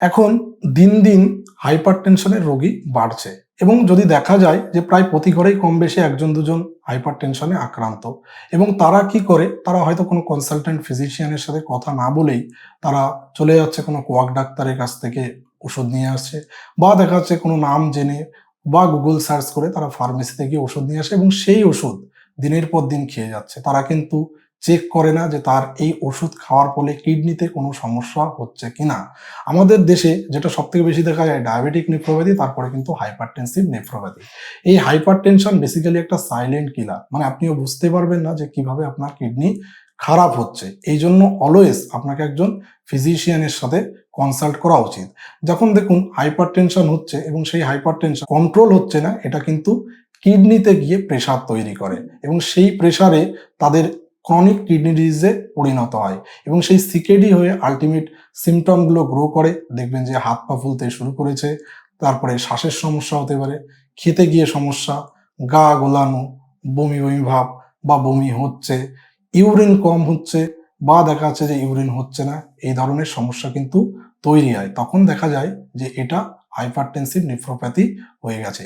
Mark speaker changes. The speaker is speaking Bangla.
Speaker 1: এখন দিন দিন হাইপার টেনশনের রোগী বাড়ছে এবং যদি দেখা যায় যে প্রায় প্রতি ঘরেই কম বেশি একজন দুজন হাইপার টেনশনে আক্রান্ত এবং তারা কি করে? তারা হয়তো কোনো কনসালটেন্ট ফিজিশিয়ানের সাথে কথা না বলেই তারা চলে যাচ্ছে কোনো কোয়াক ডাক্তারের কাছ থেকে ওষুধ নিয়ে আসছে বা দেখা যাচ্ছে কোনো নাম জেনে বা গুগল সার্চ করে তারা ফার্মেসিতে গিয়ে ওষুধ নিয়ে আসে এবং সেই ওষুধ দিনের পর দিন খেয়ে যাচ্ছে। তারা কিন্তু চেক করে না যে তার এই ওষুধ খাওয়ার ফলে কিডনিতে কোনো সমস্যা হচ্ছে কিনা। আমাদের দেশে যেটা সব থেকে বেশি দেখা যায় ডায়াবেটিক নেফ্রোপ্যাথি তারপরে কিন্তু হাইপারটেনসিভ নেফ্রোপ্যাথি এই হাইপার টেনশন বেসিক্যালি একটা সাইলেন্ট কিলার মানে আপনিও বুঝতে পারবেন না যে কীভাবে আপনার কিডনি খারাপ হচ্ছে। এই জন্য অলওয়েজ আপনাকে একজন ফিজিশিয়ানের সাথে কনসাল্ট করা উচিত। যখন দেখুন হাইপার টেনশন হচ্ছে এবং সেই হাইপার টেনশন কন্ট্রোল হচ্ছে না, এটা কিন্তু কিডনিতে গিয়ে প্রেশার তৈরি করে এবং সেই প্রেসারে তাদের ক্রনিক কিডনি ডিজিজে পরিণত হয় এবং সেই সিকেডি হয়ে আলটিমেট সিমটমগুলো গ্রো করে। দেখবেন যে হাত পা ফুলতে শুরু করেছে, তারপরে শ্বাসের সমস্যা হতে পারে খেতে গিয়ে সমস্যা, গা গোলানো, বমি বমি ভাব বা বমি হচ্ছে, ইউরিন কম হচ্ছে বা দেখা যাচ্ছে যে ইউরিন হচ্ছে না, এই ধরনের সমস্যা কিন্তু তৈরি হয়। তখন দেখা যায় যে এটা হাইপারটেনসিভ নেফ্রোপ্যাথি হয়ে গেছে।